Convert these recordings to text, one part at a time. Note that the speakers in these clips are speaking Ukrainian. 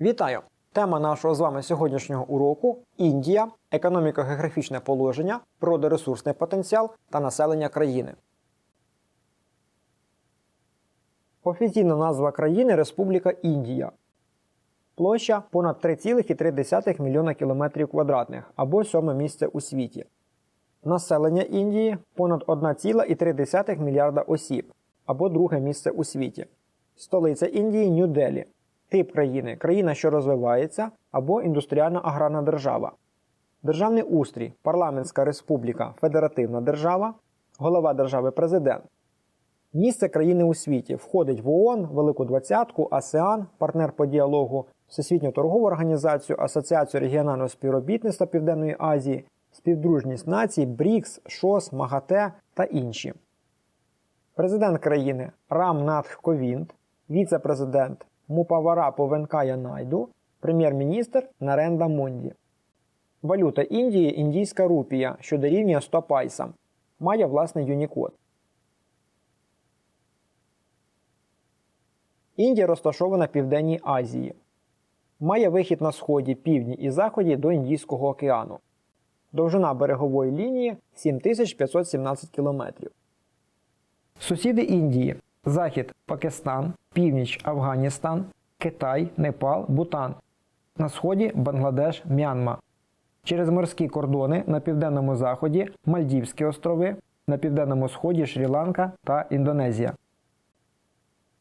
Вітаю! Тема нашого з вами сьогоднішнього уроку Індія, економіко-географічне положення, природоресурсний потенціал та населення країни. Офіційна назва країни Республіка Індія. Площа понад 3,3 мільйона кілометрів квадратних або сьоме місце у світі. Населення Індії понад 1,3 мільярда осіб або друге місце у світі. Столиця Індії Нью-Делі. Тип країни країна, що розвивається, або індустріальна аграрна держава. Державний устрій парламентська республіка, федеративна держава, голова держави президент. Місце країни у світі входить в ООН, Велику Двадцятку, АСЕАН, партнер по діалогу, Всесвітню торгову організацію, Асоціацію регіонального співробітництва Південної Азії, Співдружність націй, БРІКС, ШОС, МАГАТЕ та інші. Президент країни Рам Натх Ковінд, віце-президент Мупаварапу Венкая Найду, прем'єр-міністр Наренда Монді. Валюта Індії індійська рупія, що дорівнює 100 пайсам. Має власний юнікод. Індія розташована в Південній Азії. Має вихід на сході, півдні і заході до Індійського океану. Довжина берегової лінії 7517 км. Сусіди Індії Захід Пакистан, Північ Афганістан, Китай, Непал, Бутан. На сході Бангладеш, М'янма. Через морські кордони на південному заході Мальдівські острови, на південному сході Шрі-Ланка та Індонезія.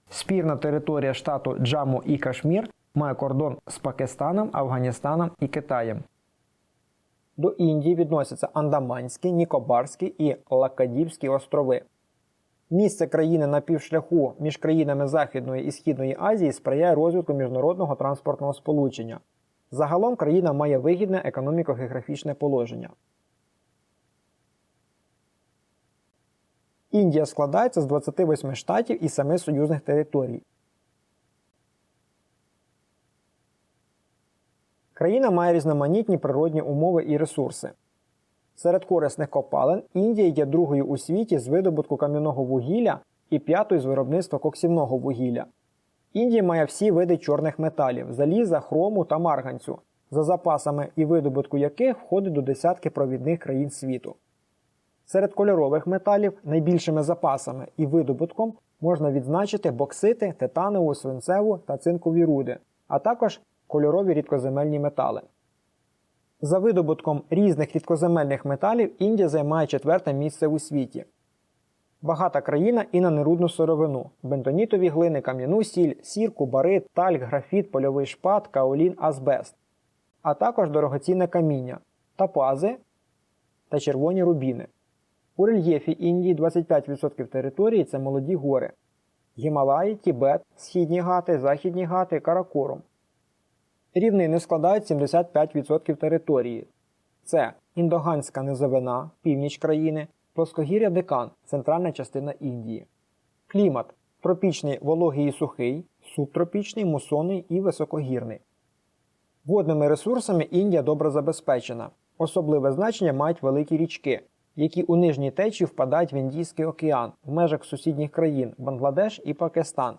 Спірна територія штату Джаму і Кашмір має кордон з Пакистаном, Афганістаном і Китаєм. До Індії відносяться Андаманські, Нікобарські і Лакадівські острови. Місце країни на півшляху між країнами Західної і Східної Азії сприяє розвитку міжнародного транспортного сполучення. Загалом країна має вигідне економіко-географічне положення. Індія складається з 28 штатів і 7 союзних територій. Країна має різноманітні природні умови і ресурси. Серед корисних копалин Індія є другою у світі з видобутку кам'яного вугілля і п'ятою з виробництва коксівного вугілля. Індія має всі види чорних металів заліза, хрому та марганцю, за запасами і видобутку яких входить до десятки провідних країн світу. Серед кольорових металів найбільшими запасами і видобутком можна відзначити боксити, титанову, свинцеву та цинкові руди, а також кольорові рідкоземельні метали. За видобутком різних рідкоземельних металів Індія займає четверте місце у світі. Багата країна і на нерудну сировину бентонітові глини, кам'яну сіль, сірку, барит, тальк, графіт, польовий шпат, каолін, азбест, а також дорогоцінне каміння, топази та червоні рубіни. У рельєфі Індії 25% території це молоді гори Гімалаї, Тібет, Східні Гати, Західні Гати, Каракорум. Рівнини складають 75% території. Це Індоганська низовина, північ країни, плоскогір'я Декан, центральна частина Індії. Клімат тропічний вологий і сухий, субтропічний, мусонний і високогірний. Водними ресурсами Індія добре забезпечена. Особливе значення мають великі річки, які у нижній течії впадають в Індійський океан в межах сусідніх країн Бангладеш і Пакистан.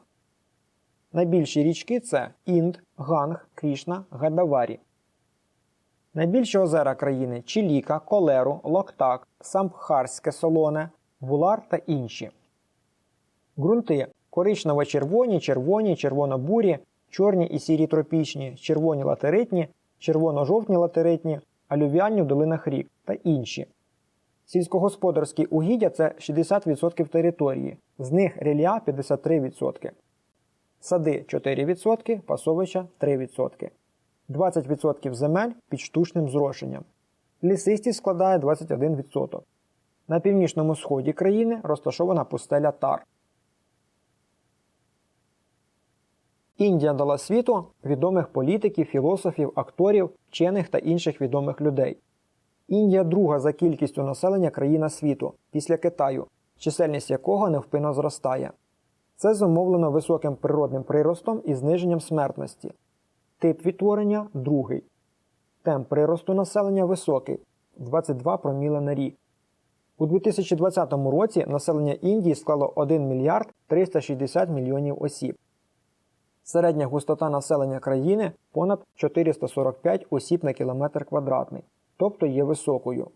Найбільші річки це Інд, Ганг, Крішна, Гадаварі. Найбільші озера країни Чіліка, Колеру, Локтак, Самбхарське солоне, Вулар та інші. Ґрунти коричнево-червоні, червоні, червоно-бурі, чорні і сірі тропічні, червоні латеритні, червоно-жовтні латеритні, алювіальні в долинах рік та інші. Сільськогосподарські угіддя це 60% території, з них рілля 53%. Сади 4%, пасовища 3%. 20% земель під штучним зрошенням. Лісистість складає 21%. На північному сході країни розташована пустеля Тар. Індія дала світу відомих політиків, філософів, акторів, вчених та інших відомих людей. Індія друга за кількістю населення країна світу після Китаю, чисельність якого невпинно зростає. Це зумовлено високим природним приростом і зниженням смертності. Тип відтворення другий. Темп приросту населення високий 22 проміли на рік. У 2020 році населення Індії склало 1 мільярд 360 мільйонів осіб. Середня густота населення країни понад 445 осіб на кілометр квадратний, тобто є високою.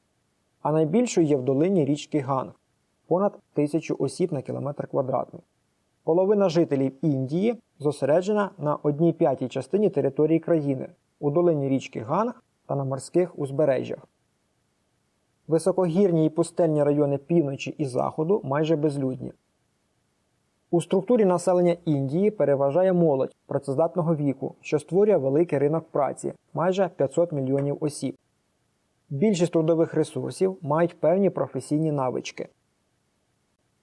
А найбільшою є в долині річки Ганг понад 1000 осіб на кілометр квадратний. Половина жителів Індії зосереджена на одній п'ятій частині території країни у долині річки Ганг та на морських узбережжях. Високогірні і пустельні райони півночі і заходу майже безлюдні. У структурі населення Індії переважає молодь працездатного віку, що створює великий ринок праці майже 500 мільйонів осіб. Більшість трудових ресурсів мають певні професійні навички.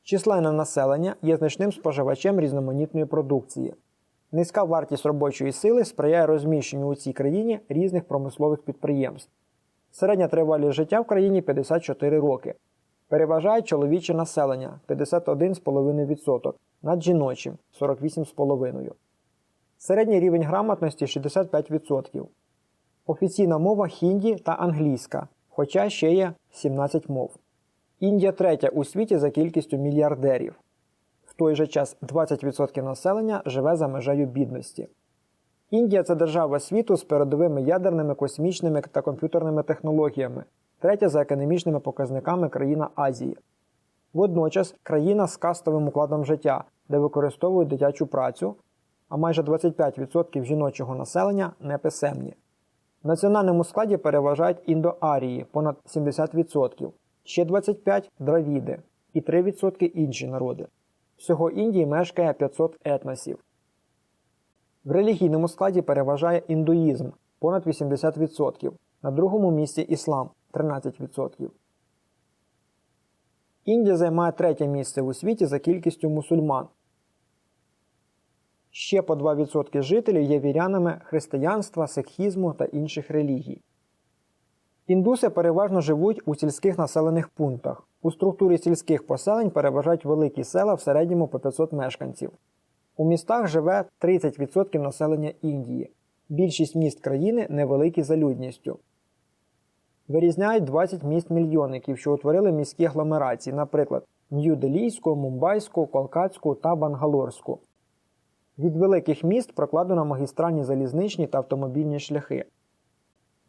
Численне населення є значним споживачем різноманітної продукції. Низька вартість робочої сили сприяє розміщенню у цій країні різних промислових підприємств. Середня тривалість життя в країні 54 роки. Переважає чоловіче населення 51,5% над жіночим 48,5%. Середній рівень грамотності 65%. Офіційна мова хінді та англійська, хоча ще є 17 мов. Індія третя у світі за кількістю мільярдерів. В той же час 20% населення живе за межею бідності. Індія це держава світу з передовими ядерними, космічними та комп'ютерними технологіями, третя за економічними показниками країна Азії. Водночас країна з кастовим укладом життя, де використовують дитячу працю, а майже 25% жіночого населення неписемні. В національному складі переважають індоарії понад 70%, ще 25% дравіди і 3% інші народи. Всього Індії мешкає 500 етносів. В релігійному складі переважає індуїзм понад 80%, на другому місці іслам 13%. Індія займає третє місце у світі за кількістю мусульман. Ще по 2% жителів є вірянами християнства, сикхізму та інших релігій. Індуси переважно живуть у сільських населених пунктах. У структурі сільських поселень переважають великі села в середньому по 500 мешканців. У містах живе 30% населення Індії. Більшість міст країни невеликі за людністю. Вирізняють 20 міст-мільйонників, що утворили міські агломерації, наприклад, Нью-Делійську, Мумбайську, Колкатську та Бангалорську. Від великих міст прокладено магістральні залізничні та автомобільні шляхи.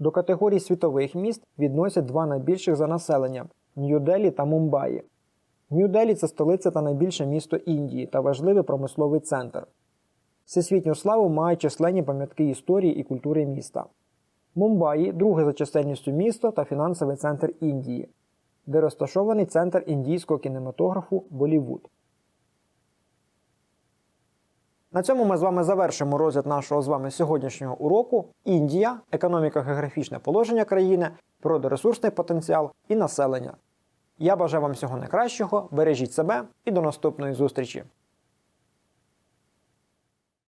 До категорії світових міст відносять два найбільших за населенням Нью-Делі та Мумбаї. Нью-Делі це столиця та найбільше місто Індії та важливий промисловий центр. Всесвітню славу мають численні пам'ятки історії і культури міста. Мумбаї друге за чисельністю місто та фінансовий центр Індії, де розташований центр індійського кінематографу Болівуд. На цьому ми з вами завершимо розгляд нашого з вами сьогоднішнього уроку Індія, економіка географічне положення країни, природоресурсний потенціал і населення. Я бажаю вам всього найкращого, бережіть себе і до наступної зустрічі!